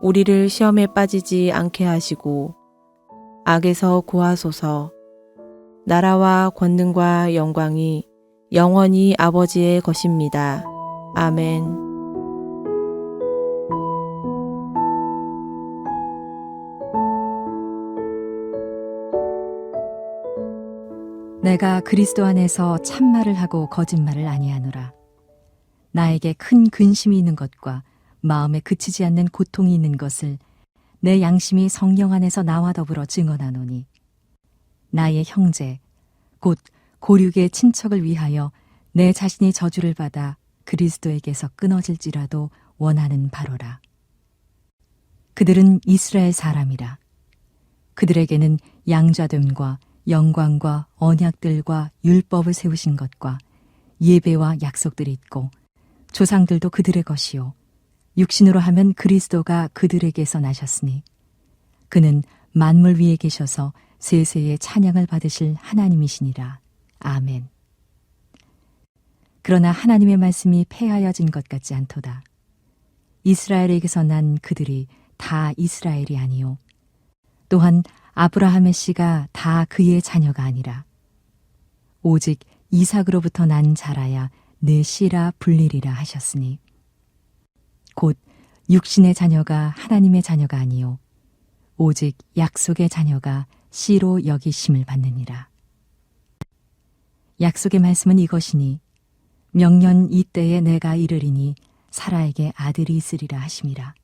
우리를 시험에 빠지지 않게 하시고, 악에서 구하소서, 나라와 권능과 영광이 영원히 아버지의 것입니다. 아멘. 내가 그리스도 안에서 참말을 하고 거짓말을 아니하노라. 나에게 큰 근심이 있는 것과 마음에 그치지 않는 고통이 있는 것을 내 양심이 성령 안에서 나와 더불어 증언하노니 나의 형제 곧 고륙의 친척을 위하여 내 자신이 저주를 받아 그리스도에게서 끊어질지라도 원하는 바로라. 그들은 이스라엘 사람이라. 그들에게는 양자됨과 영광과 언약들과 율법을 세우신 것과 예배와 약속들이 있고 조상들도 그들의 것이요 육신으로 하면 그리스도가 그들에게서 나셨으니 그는 만물 위에 계셔서 세세의 찬양을 받으실 하나님이시니라. 아멘. 그러나 하나님의 말씀이 폐하여진 것 같지 않도다. 이스라엘에게서 난 그들이 다 이스라엘이 아니요. 또한 아브라함의 씨가 다 그의 자녀가 아니라 오직 이삭으로부터 난 자라야 내 씨라 불리리라 하셨으니 곧 육신의 자녀가 하나님의 자녀가 아니요 오직 약속의 자녀가 씨로 여기심을 받느니라. 약속의 말씀은 이것이니 명년 이때에 내가 이르리니 사라에게 아들이 있으리라 하심이라.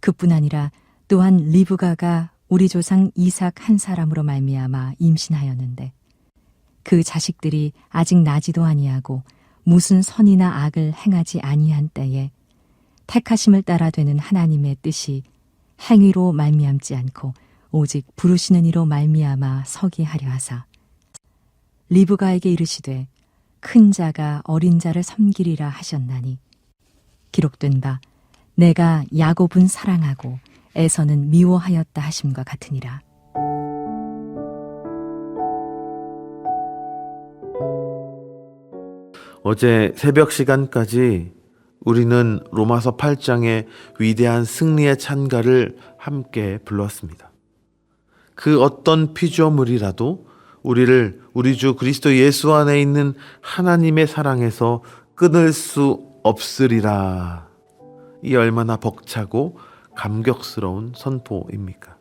그뿐 아니라 또한 리브가가 우리 조상 이삭 한 사람으로 말미암아 임신하였는데 그 자식들이 아직 나지도 아니하고 무슨 선이나 악을 행하지 아니한 때에 택하심을 따라 되는 하나님의 뜻이 행위로 말미암지 않고 오직 부르시는 이로 말미암아 서게 하려 하사 리브가에게 이르시되 큰 자가 어린 자를 섬기리라 하셨나니 기록된 바 내가 야곱은 사랑하고 에서는 미워하였다 하심과 같으니라. 어제 새벽 시간까지 우리는 로마서 8장의 위대한 승리의 찬가를 함께 불렀습니다. 그 어떤 피조물이라도 우리를 우리 주 그리스도 예수 안에 있는 하나님의 사랑에서 끊을 수 없으리라. 이 얼마나 벅차고 감격스러운 선포입니까?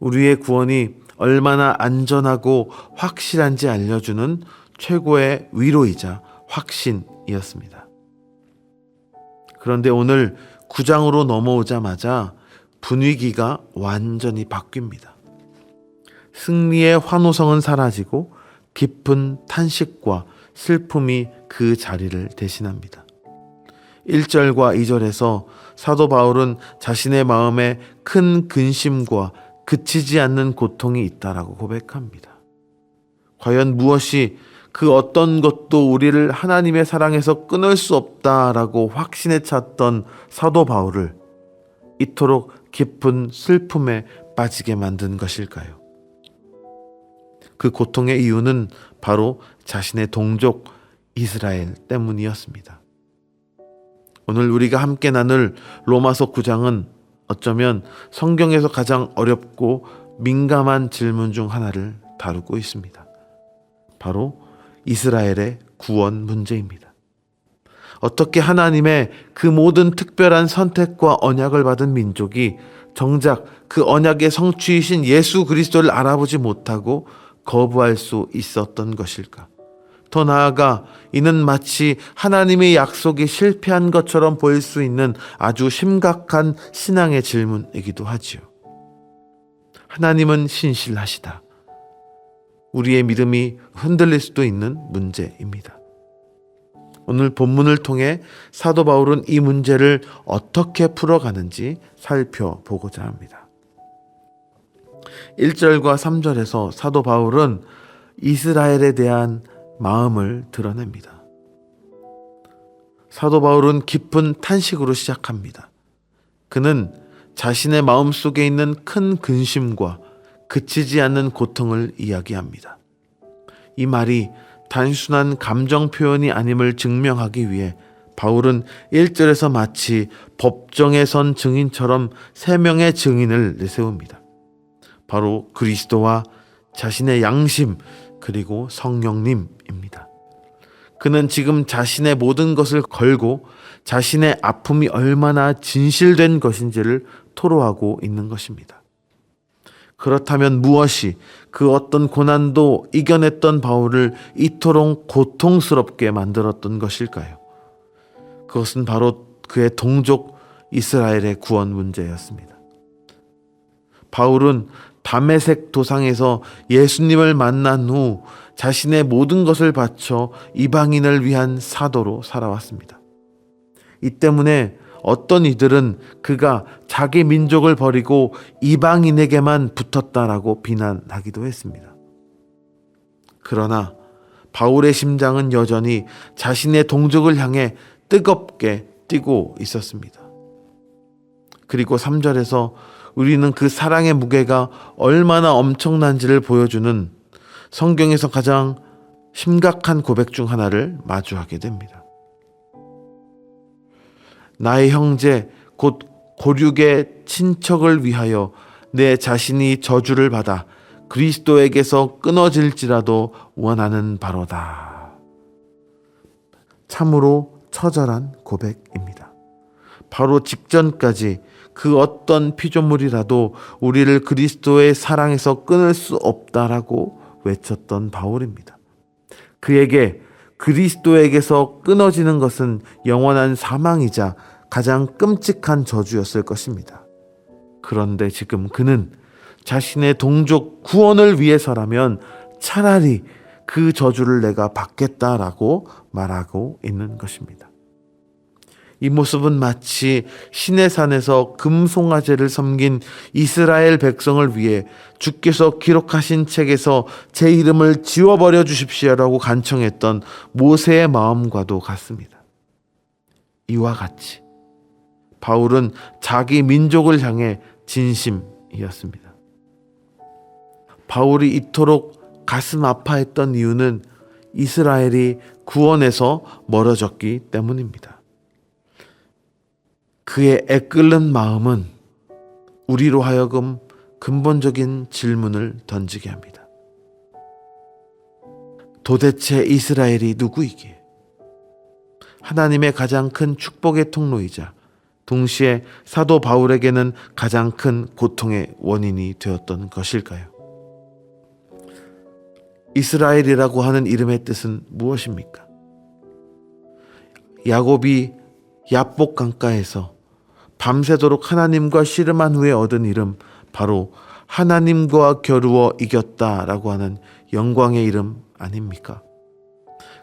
우리의 구원이 얼마나 안전하고 확실한지 알려주는 최고의 위로이자 확신이었습니다. 그런데 오늘 9장으로 넘어오자마자 분위기가 완전히 바뀝니다. 승리의 환호성은 사라지고 깊은 탄식과 슬픔이 그 자리를 대신합니다. 1절과 2절에서 사도 바울은 자신의 마음에 큰 근심과 그치지 않는 고통이 있다라고 고백합니다. 과연 무엇이 그 어떤 것도 우리를 하나님의 사랑에서 끊을 수 없다라고 확신에 찼던 사도 바울을 이토록 깊은 슬픔에 빠지게 만든 것일까요? 그 고통의 이유는 바로 자신의 동족 이스라엘 때문이었습니다. 오늘 우리가 함께 나눌 로마서 9장은 어쩌면 성경에서 가장 어렵고 민감한 질문 중 하나를 다루고 있습니다. 바로 이스라엘의 구원 문제입니다. 어떻게 하나님의 그 모든 특별한 선택과 언약을 받은 민족이 정작 그 언약의 성취이신 예수 그리스도를 알아보지 못하고 거부할 수 있었던 것일까? 더 나아가 이는 마치 하나님의 약속이 실패한 것처럼 보일 수 있는 아주 심각한 신앙의 질문이기도 하지요. 하나님은 신실하시다. 우리의 믿음이 흔들릴 수도 있는 문제입니다. 오늘 본문을 통해 사도 바울은 이 문제를 어떻게 풀어가는지 살펴보고자 합니다. 1절과 3절에서 사도 바울은 이스라엘에 대한 마음을 드러냅니다. 사도 바울은 깊은 탄식으로 시작합니다. 그는 자신의 마음 속에 있는 큰 근심과 그치지 않는 고통을 이야기합니다. 이 말이 단순한 감정 표현이 아님을 증명하기 위해 바울은 1절에서 마치 법정에 선 증인처럼 세 명의 증인을 내세웁니다. 바로 그리스도와 자신의 양심 그리고 성령님입니다. 그는 지금 자신의 모든 것을 걸고 자신의 아픔이 얼마나 진실된 것인지를 토로하고 있는 것입니다. 그렇다면 무엇이 그 어떤 고난도 이겨냈던 바울을 이토록 고통스럽게 만들었던 것일까요? 그것은 바로 그의 동족 이스라엘의 구원 문제였습니다. 바울은 담에색 도상에서 예수님을 만난 후 자신의 모든 것을 바쳐 이방인을 위한 사도로 살아왔습니다. 이 때문에 어떤 이들은 그가 자기 민족을 버리고 이방인에게만 붙었다라고 비난하기도 했습니다. 그러나 바울의 심장은 여전히 자신의 동족을 향해 뜨겁게 뛰고 있었습니다. 그리고 3절에서 우리는 그 사랑의 무게가 얼마나 엄청난지를 보여주는 성경에서 가장 심각한 고백 중 하나를 마주하게 됩니다. 나의 형제 곧 고륙의 친척을 위하여 내 자신이 저주를 받아 그리스도에게서 끊어질지라도 원하는 바로다. 참으로 처절한 고백입니다. 바로 직전까지 그 어떤 피조물이라도 우리를 그리스도의 사랑에서 끊을 수 없다라고 외쳤던 바울입니다. 그에게 그리스도에게서 끊어지는 것은 영원한 사망이자 가장 끔찍한 저주였을 것입니다. 그런데 지금 그는 자신의 동족 구원을 위해서라면 차라리 그 저주를 내가 받겠다라고 말하고 있는 것입니다. 이 모습은 마치 신의 산에서 금송아지를 섬긴 이스라엘 백성을 위해 주께서 기록하신 책에서 제 이름을 지워버려 주십시오라고 간청했던 모세의 마음과도 같습니다. 이와 같이 바울은 자기 민족을 향해 진심이었습니다. 바울이 이토록 가슴 아파했던 이유는 이스라엘이 구원에서 멀어졌기 때문입니다. 그의 애끓는 마음은 우리로 하여금 근본적인 질문을 던지게 합니다. 도대체 이스라엘이 누구이기에? 하나님의 가장 큰 축복의 통로이자 동시에 사도 바울에게는 가장 큰 고통의 원인이 되었던 것일까요? 이스라엘이라고 하는 이름의 뜻은 무엇입니까? 야곱이 야복 강가에서 밤새도록 하나님과 씨름한 후에 얻은 이름 바로 하나님과 겨루어 이겼다라고 하는 영광의 이름 아닙니까?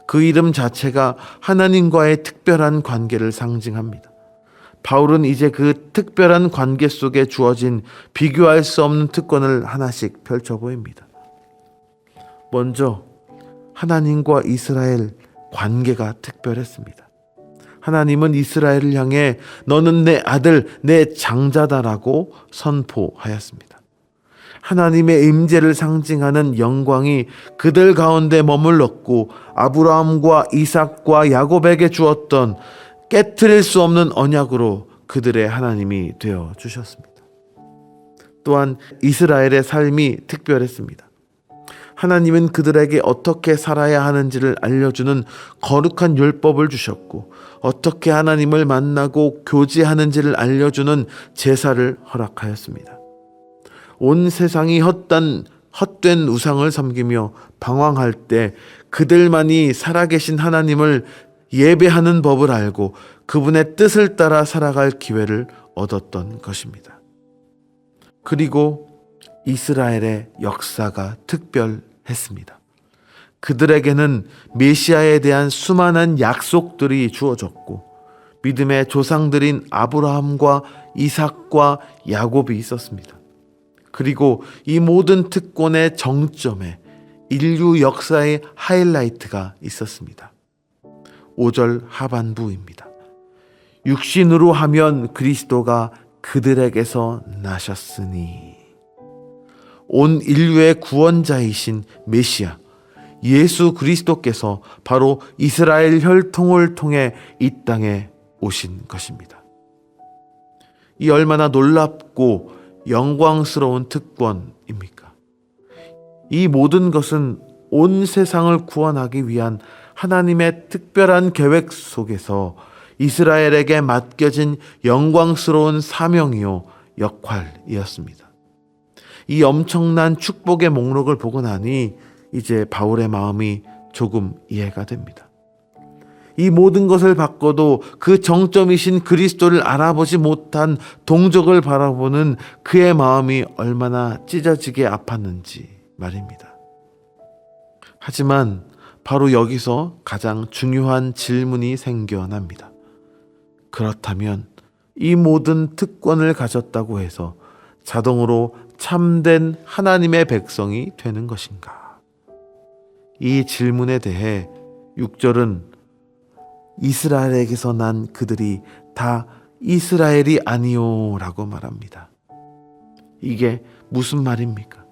그 이름 자체가 하나님과의 특별한 관계를 상징합니다. 바울은 이제 그 특별한 관계 속에 주어진 비교할 수 없는 특권을 하나씩 펼쳐 보입니다. 먼저 하나님과 이스라엘 관계가 특별했습니다. 하나님은 이스라엘을 향해 너는 내 아들, 내 장자다라고 선포하였습니다. 하나님의 임재를 상징하는 영광이 그들 가운데 머물렀고 아브라함과 이삭과 야곱에게 주었던 깨트릴 수 없는 언약으로 그들의 하나님이 되어 주셨습니다. 또한 이스라엘의 삶이 특별했습니다. 하나님은 그들에게 어떻게 살아야 하는지를 알려주는 거룩한 율법을 주셨고 어떻게 하나님을 만나고 교제하는지를 알려주는 제사를 허락하였습니다. 온 세상이 헛단 헛된 우상을 섬기며 방황할 때 그들만이 살아계신 하나님을 예배하는 법을 알고 그분의 뜻을 따라 살아갈 기회를 얻었던 것입니다. 그리고 이스라엘의 역사가 특별 했습니다. 그들에게는 메시아에 대한 수많은 약속들이 주어졌고 믿음의 조상들인 아브라함과 이삭과 야곱이 있었습니다. 그리고 이 모든 특권의 정점에 인류 역사의 하이라이트가 있었습니다. 5절 하반부입니다. 육신으로 하면 그리스도가 그들에게서 나셨으니 온 인류의 구원자이신 메시아 예수 그리스도께서 바로 이스라엘 혈통을 통해 이 땅에 오신 것입니다. 이 얼마나 놀랍고 영광스러운 특권입니까? 이 모든 것은 온 세상을 구원하기 위한 하나님의 특별한 계획 속에서 이스라엘에게 맡겨진 영광스러운 사명이요 역할이었습니다. 이 엄청난 축복의 목록을 보고 나니 이제 바울의 마음이 조금 이해가 됩니다. 이 모든 것을 바꿔도 그 정점이신 그리스도를 알아보지 못한 동족을 바라보는 그의 마음이 얼마나 찢어지게 아팠는지 말입니다. 하지만 바로 여기서 가장 중요한 질문이 생겨납니다. 그렇다면 이 모든 특권을 가졌다고 해서 자동으로 참된 하나님의 백성이 되는 것인가? 이 질문에 대해 6절은 이스라엘에게서 난 그들이 다 이스라엘이 아니오라고 말합니다. 이게 무슨 말입니까?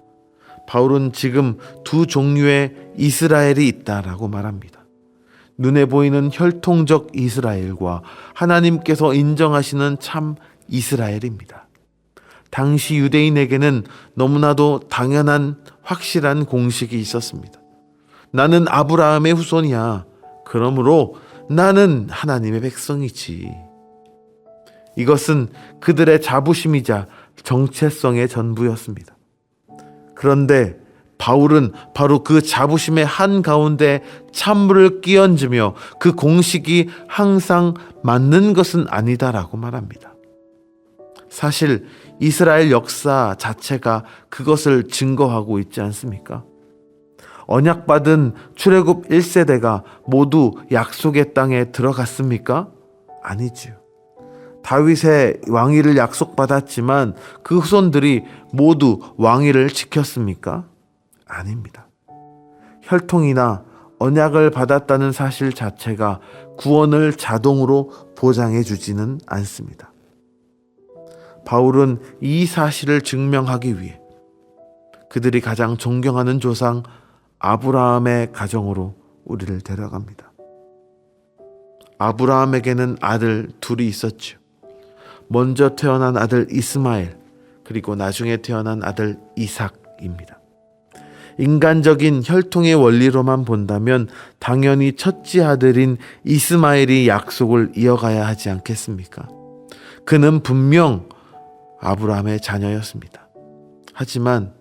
바울은 지금 두 종류의 이스라엘이 있다라고 말합니다. 눈에 보이는 혈통적 이스라엘과 하나님께서 인정하시는 참 이스라엘입니다. 당시 유대인에게는 너무나도 당연한 확실한 공식이 있었습니다. 나는 아브라함의 후손이야. 그러므로 나는 하나님의 백성이지. 이것은 그들의 자부심이자 정체성의 전부였습니다. 그런데 바울은 바로 그 자부심의 한 가운데 찬물을 끼얹으며 그 공식이 항상 맞는 것은 아니다라고 말합니다. 사실 이스라엘 역사 자체가 그것을 증거하고 있지 않습니까? 언약받은 출애굽 1세대가 모두 약속의 땅에 들어갔습니까? 아니지요. 다윗의 왕위를 약속받았지만 그 후손들이 모두 왕위를 지켰습니까? 아닙니다. 혈통이나 언약을 받았다는 사실 자체가 구원을 자동으로 보장해 주지는 않습니다. 바울은 이 사실을 증명하기 위해 그들이 가장 존경하는 조상 아브라함의 가정으로 우리를 데려갑니다. 아브라함에게는 아들 둘이 있었죠. 먼저 태어난 아들 이스마엘, 그리고 나중에 태어난 아들 이삭입니다. 인간적인 혈통의 원리로만 본다면 당연히 첫째 아들인 이스마엘이 약속을 이어가야 하지 않겠습니까? 그는 분명 아브라함의 자녀였습니다. 하지만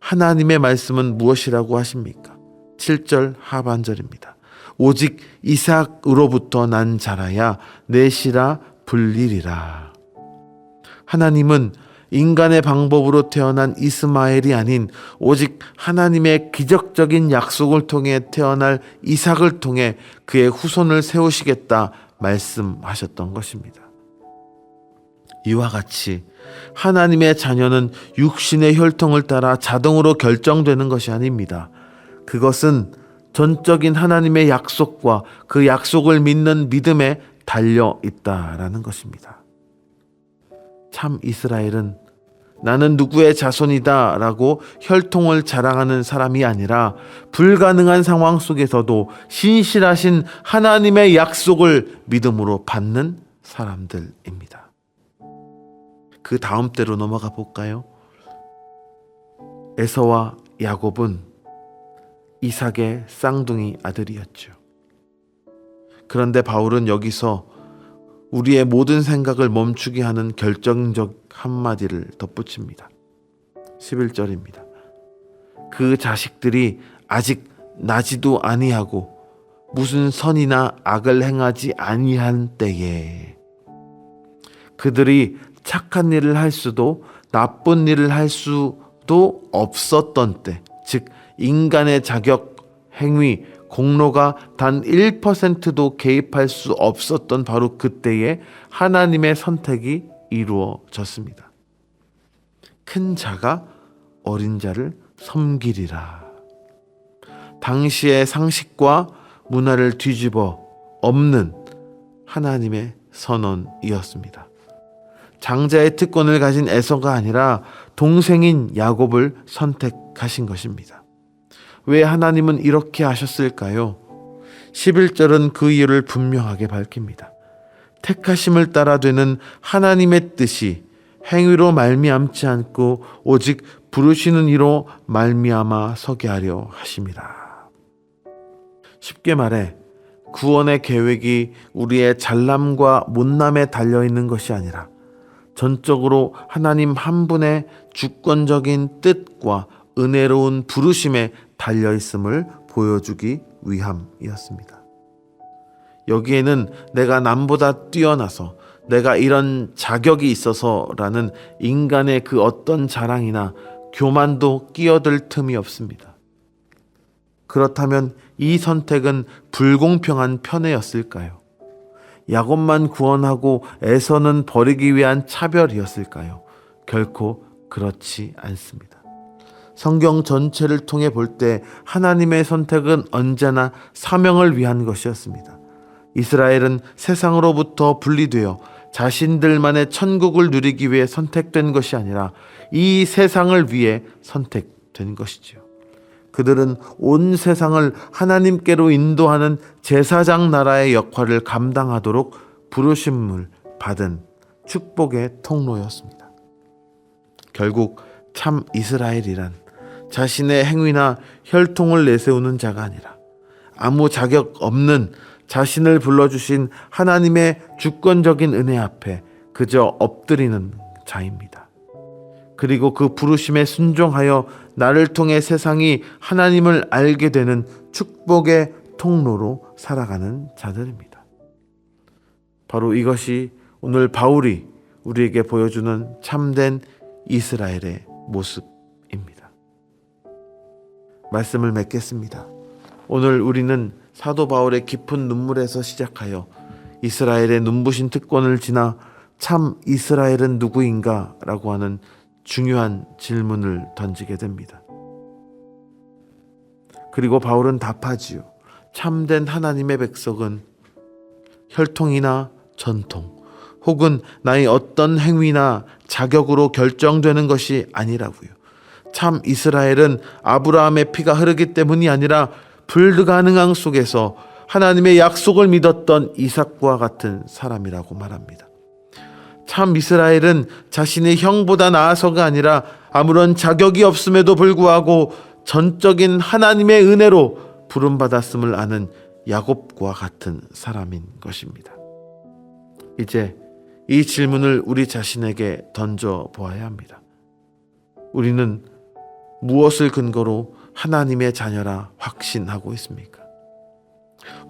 하나님의 말씀은 무엇이라고 하십니까? 7절 하반절입니다. 오직 이삭으로부터 난 자라야 내시라 불리리라. 하나님은 인간의 방법으로 태어난 이스마엘이 아닌 오직 하나님의 기적적인 약속을 통해 태어날 이삭을 통해 그의 후손을 세우시겠다 말씀하셨던 것입니다. 이와 같이 하나님의 자녀는 육신의 혈통을 따라 자동으로 결정되는 것이 아닙니다. 그것은 전적인 하나님의 약속과 그 약속을 믿는 믿음에 달려 있다라는 것입니다. 참 이스라엘은 나는 누구의 자손이다 라고 혈통을 자랑하는 사람이 아니라 불가능한 상황 속에서도 신실하신 하나님의 약속을 믿음으로 받는 사람들입니다. 그 다음 때로 넘어가 볼까요? 에서와 야곱은 이삭의 쌍둥이 아들이었죠. 그런데 바울은 여기서 우리의 모든 생각을 멈추게 하는 결정적 한마디를 덧붙입니다. 11절입니다. 그 자식들이 아직 나지도 아니하고 무슨 선이나 악을 행하지 아니한 때에 그들이 착한 일을 할 수도 나쁜 일을 할 수도 없었던 때, 즉 인간의 자격 행위, 공로가 단 1%도 개입할 수 없었던 바로 그때에 하나님의 선택이 이루어졌습니다. 큰 자가 어린 자를 섬기리라. 당시의 상식과 문화를 뒤집어 엎는 하나님의 선언이었습니다. 장자의 특권을 가진 에서가 아니라 동생인 야곱을 선택하신 것입니다. 왜 하나님은 이렇게 하셨을까요? 11절은 그 이유를 분명하게 밝힙니다. 택하심을 따라 되는 하나님의 뜻이 행위로 말미암지 않고 오직 부르시는 이로 말미암아 서게 하려 하심이라. 쉽게 말해 구원의 계획이 우리의 잘남과 못남에 달려 있는 것이 아니라 전적으로 하나님 한 분의 주권적인 뜻과 은혜로운 부르심에 달려 있음을 보여주기 위함이었습니다. 여기에는 내가 남보다 뛰어나서 내가 이런 자격이 있어서라는 인간의 그 어떤 자랑이나 교만도 끼어들 틈이 없습니다. 그렇다면 이 선택은 불공평한 편애였을까요? 야곱만 구원하고 에서는 버리기 위한 차별이었을까요? 결코 그렇지 않습니다. 성경 전체를 통해 볼 때 하나님의 선택은 언제나 사명을 위한 것이었습니다. 이스라엘은 세상으로부터 분리되어 자신들만의 천국을 누리기 위해 선택된 것이 아니라 이 세상을 위해 선택된 것이지요. 그들은 온 세상을 하나님께로 인도하는 제사장 나라의 역할을 감당하도록 부르심을 받은 축복의 통로였습니다. 결국 참 이스라엘이란 자신의 행위나 혈통을 내세우는 자가 아니라 아무 자격 없는 자신을 불러주신 하나님의 주권적인 은혜 앞에 그저 엎드리는 자입니다. 그리고 그 부르심에 순종하여 나를 통해 세상이 하나님을 알게 되는 축복의 통로로 살아가는 자들입니다. 바로 이것이 오늘 바울이 우리에게 보여주는 참된 이스라엘의 모습입니다. 말씀을 맺겠습니다. 오늘 우리는 사도 바울의 깊은 눈물에서 시작하여 이스라엘의 눈부신 특권을 지나 참 이스라엘은 누구인가 라고 하는 중요한 질문을 던지게 됩니다. 그리고 바울은 답하지요. 참된 하나님의 백성은 혈통이나 전통 혹은 나의 어떤 행위나 자격으로 결정되는 것이 아니라고요. 참 이스라엘은 아브라함의 피가 흐르기 때문이 아니라 불가능한 속에서 하나님의 약속을 믿었던 이삭과 같은 사람이라고 말합니다. 참 이스라엘은 자신의 형보다 나아서가 아니라 아무런 자격이 없음에도 불구하고 전적인 하나님의 은혜로 부름받았음을 아는 야곱과 같은 사람인 것입니다. 이제 이 질문을 우리 자신에게 던져 보아야 합니다. 우리는 무엇을 근거로 하나님의 자녀라 확신하고 있습니까?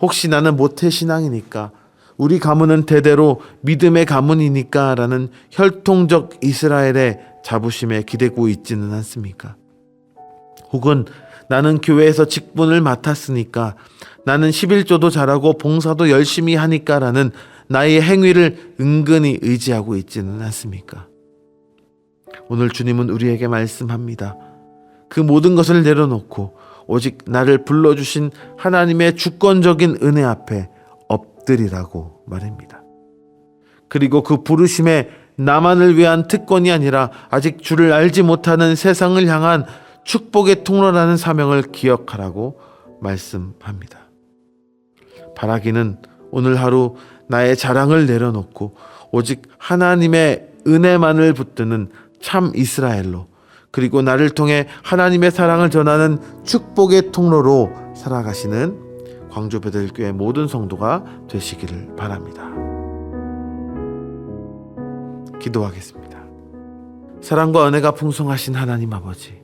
혹시 나는 모태신앙이니까 우리 가문은 대대로 믿음의 가문이니까 라는 혈통적 이스라엘의 자부심에 기대고 있지는 않습니까? 혹은 나는 교회에서 직분을 맡았으니까 나는 11조도 잘하고 봉사도 열심히 하니까 라는 나의 행위를 은근히 의지하고 있지는 않습니까? 오늘 주님은 우리에게 말씀합니다. 그 모든 것을 내려놓고 오직 나를 불러주신 하나님의 주권적인 은혜 앞에 엎드리라고 말입니다. 그리고 그 부르심에 나만을 위한 특권이 아니라 아직 주를 알지 못하는 세상을 향한 축복의 통로라는 사명을 기억하라고 말씀합니다. 바라기는 오늘 하루 나의 자랑을 내려놓고 오직 하나님의 은혜만을 붙드는 참 이스라엘로 그리고 나를 통해 하나님의 사랑을 전하는 축복의 통로로 살아가시는 광주 베들교회 모든 성도가 되시기를 바랍니다. 기도하겠습니다. 사랑과 은혜가 풍성하신 하나님 아버지,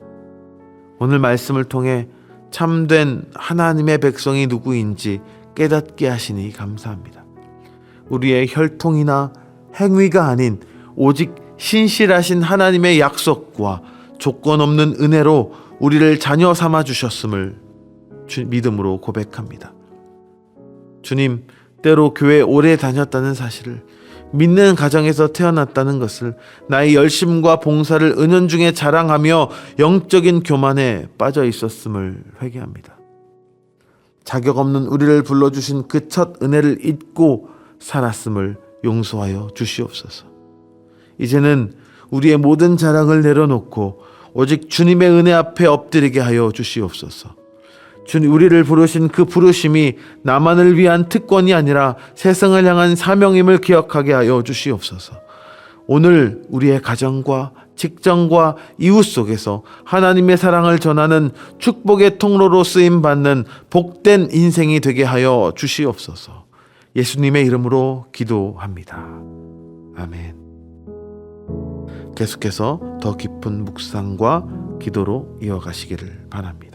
오늘 말씀을 통해 참된 하나님의 백성이 누구인지 깨닫게 하시니 감사합니다. 우리의 혈통이나 행위가 아닌 오직 신실하신 하나님의 약속과 조건 없는 은혜로 우리를 자녀 삼아 주셨음을 주- 믿음으로 고백합니다. 주님, 때로 교회 오래 다녔다는 사실을 믿는 가정에서 태어났다는 것을 나의 열심과 봉사를 은연중에 자랑하며 영적인 교만에 빠져 있었음을 회개합니다. 자격 없는 우리를 불러주신 그 첫 은혜를 잊고 살았음을 용서하여 주시옵소서. 이제는 우리의 모든 자랑을 내려놓고 오직 주님의 은혜 앞에 엎드리게 하여 주시옵소서. 주님 우리를 부르신 그 부르심이 나만을 위한 특권이 아니라 세상을 향한 사명임을 기억하게 하여 주시옵소서. 오늘 우리의 가정과 직장과 이웃 속에서 하나님의 사랑을 전하는 축복의 통로로 쓰임 받는 복된 인생이 되게 하여 주시옵소서. 예수님의 이름으로 기도합니다. 아멘. 계속해서 더 깊은 묵상과 기도로 이어가시기를 바랍니다.